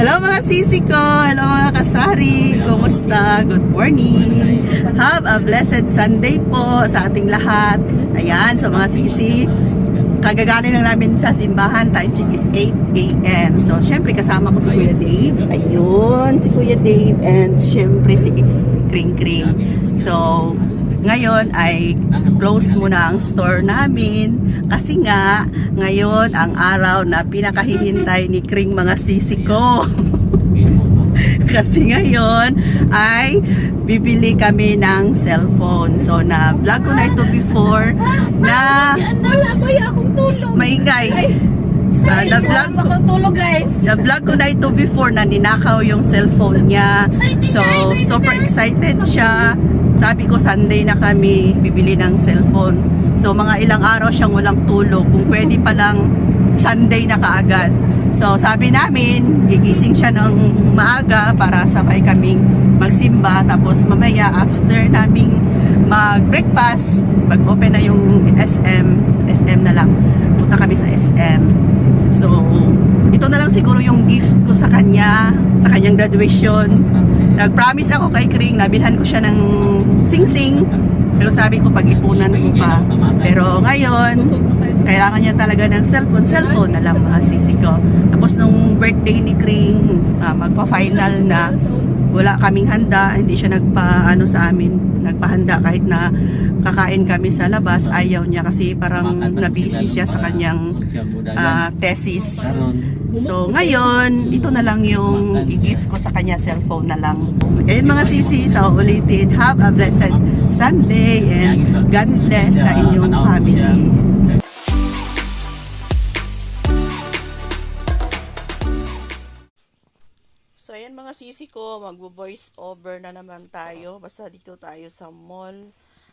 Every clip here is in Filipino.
Hello mga sisi ko! Hello mga kasari! Kumusta? Good morning! Have a blessed Sunday po sa ating lahat. Ayan, so mga sisi, kagagaling lang namin sa simbahan. Time check is 8 a.m. So, syempre kasama ko si Kuya Dave. Ayun, si Kuya Dave. And syempre si Kring Kring. So, ngayon ay close muna ang store namin kasi nga ngayon ang araw na pinakahihintay ni Kring mga sisi ko. kasi ngayon ay bibili kami ng cellphone. So na vlog ko na ito before na Wala akong tulog? maingay. Uh, Guys, na vlog akong tulog guys? na-vlog ko na ito before na ninakaw yung cellphone niya. So, super excited siya. Sabi ko, Sunday na kami, bibili ng cellphone. So, mga ilang araw siyang walang tulog. Kung pwede pa lang, Sunday na kaagad. So, sabi namin, gigising siya ng maaga para sabay kaming magsimba. Tapos, mamaya, after naming mag-breakfast, pag-open na yung SM, SM na lang. Punta kami sa SM. So, ito na lang siguro yung gift ko sa kanya, sa kanyang graduation. Nag-promise ako kay Kring, nabilhan ko siya ng sing-sing. Pero sabi ko, pag-ipunan ko pa. Pero ngayon, kailangan niya talaga ng cellphone. Cellphone na lang mga sisi ko. Tapos nung birthday ni Kring, ah, magpa-final na, wala kaming handa, hindi siya nagpa ano sa amin, nagpahanda kahit na kakain kami sa labas, ayaw niya kasi parang nabisi siya sa kanyang ah, thesis. So ngayon, ito na lang yung i-gift ko sa kanya cellphone na lang. Ayun mga sisi, sa ulitin, have a blessed Sunday and God bless sa inyong family. So ayan mga sisi ko, magbo-voice over na naman tayo. Basta dito tayo sa mall.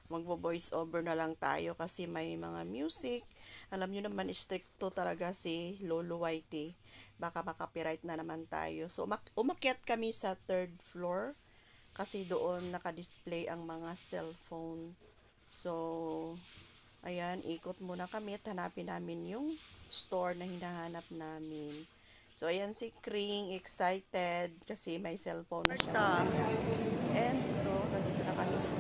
Magbo-voice over na lang tayo kasi may mga music. Alam nyo naman, stricto talaga si Lolo Whitey. Baka makapiright na naman tayo. So umak- umakyat kami sa third floor kasi doon naka-display ang mga cellphone. So, ayan, ikot muna kami at hanapin namin yung store na hinahanap namin. So, ayan si Kring, excited kasi may cellphone na siya mamaya. And ito, nandito na kami sa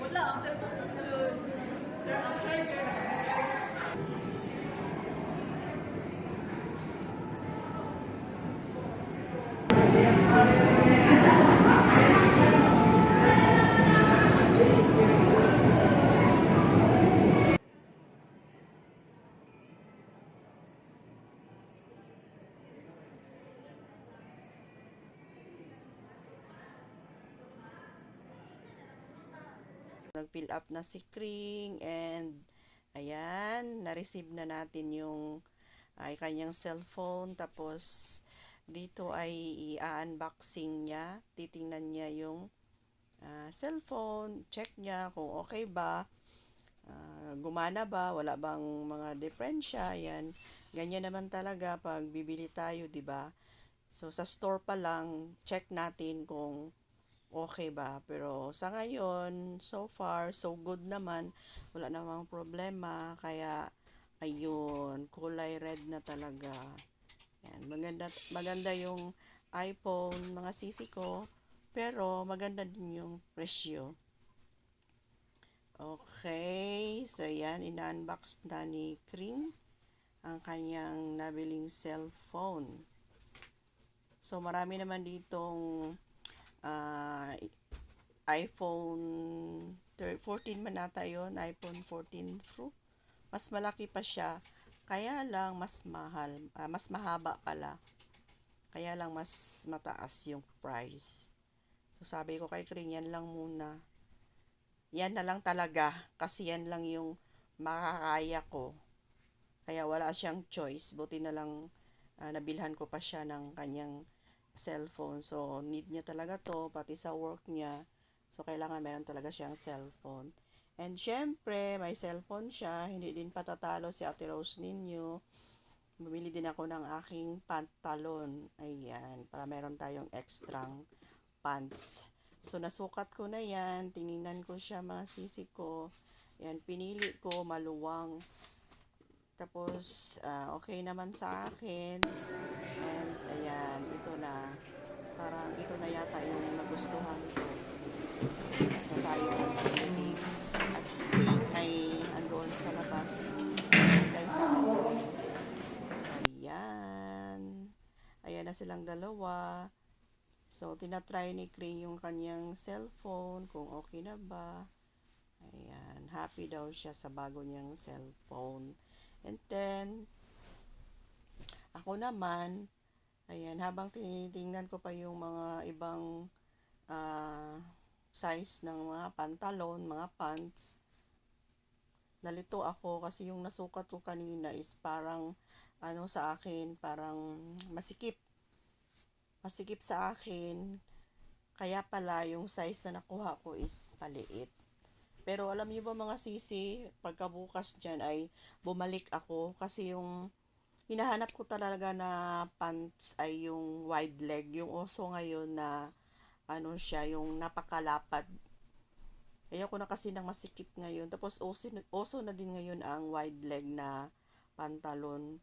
Wala, na dun. Sir, ang charger. Nag-fill up na si Kring and ayan, na-receive na natin yung ay kanyang cellphone. Tapos dito ay i-unboxing niya. Titingnan niya yung ah, cellphone. Check niya kung okay ba. Ah, gumana ba? Wala bang mga diferensya yan ganyan naman talaga pag bibili tayo di ba? So sa store pa lang check natin kung okay ba. Pero sa ngayon, so far, so good naman. Wala namang problema. Kaya, ayun, kulay red na talaga. Yan, maganda, maganda yung iPhone, mga sisi ko. Pero maganda din yung presyo. Okay, so yan, ina-unbox na ni Kring ang kanyang nabiling cellphone. So marami naman ditong ah, iPhone thir- 14 man nata yun, iPhone 14 Pro. Mas malaki pa siya, kaya lang mas mahal, ah, mas mahaba pala. Kaya lang mas mataas yung price. So sabi ko kay Kring, yan lang muna. Yan na lang talaga kasi yan lang yung makakaya ko. Kaya wala siyang choice. Buti na lang ah, nabilhan ko pa siya ng kanyang cellphone. So, need niya talaga to, pati sa work niya. So, kailangan meron talaga siyang cellphone. And syempre, may cellphone siya. Hindi din patatalo si Ate Rose ninyo. Bumili din ako ng aking pantalon. Ayan, para meron tayong extrang pants. So, nasukat ko na yan. Tiningnan ko siya, mga sisi ko. Yan, pinili ko maluwang. Tapos, ah, okay naman sa akin. And, ayan, ito na. Parang ito na yata yung nagustuhan ko. Tapos na tayo magsikinig. At si King ay andoon sa labas. Hintay sa akin. Ayan. Ayan na silang dalawa. So, tinatry ni Kring yung kanyang cellphone, kung okay na ba. Ayan, happy daw siya sa bago niyang cellphone. And then, ako naman, ayan, habang tinitingnan ko pa yung mga ibang ah, size ng mga pantalon, mga pants, nalito ako kasi yung nasukat ko kanina is parang, ano sa akin, parang masikip masikip sa akin. Kaya pala yung size na nakuha ko is maliit. Pero alam niyo ba mga sisi, pagkabukas dyan ay bumalik ako kasi yung hinahanap ko talaga na pants ay yung wide leg. Yung oso ngayon na ano siya, yung napakalapad. Ayoko na kasi ng masikip ngayon. Tapos oso, oso na din ngayon ang wide leg na pantalon.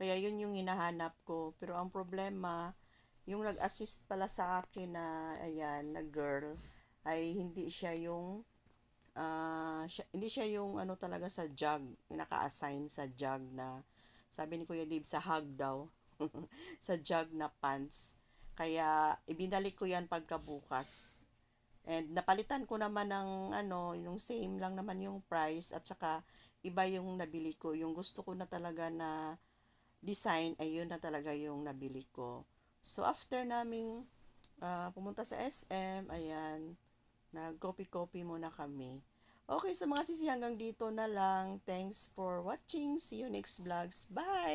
Kaya yun yung hinahanap ko. Pero ang problema, yung nag-assist pala sa akin na ayan, na girl ay hindi siya yung ah, siya- hindi siya yung ano talaga sa jug, naka-assign sa jug na sabi ni Kuya Dave sa hug daw sa jug na pants. Kaya ibinalik ko yan pagkabukas. And napalitan ko naman ng ano, yung same lang naman yung price at saka iba yung nabili ko. Yung gusto ko na talaga na design, ayun na talaga yung nabili ko. So, after naming ah, pumunta sa SM, ayan, nag-copy-copy muna kami. Okay, so mga sisi hanggang dito na lang. Thanks for watching. See you next vlogs. Bye!